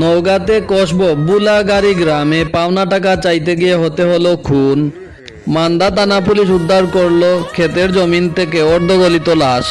নওগাঁতে কসব বুলাগাড়ি গ্রামে পাওনা টাকা চাইতে গিয়ে হতে হলো খুন। মান্দা থানা পুলিশ উদ্ধার করল, ক্ষেতের জমিন থেকে অর্ধগলিত লাশ।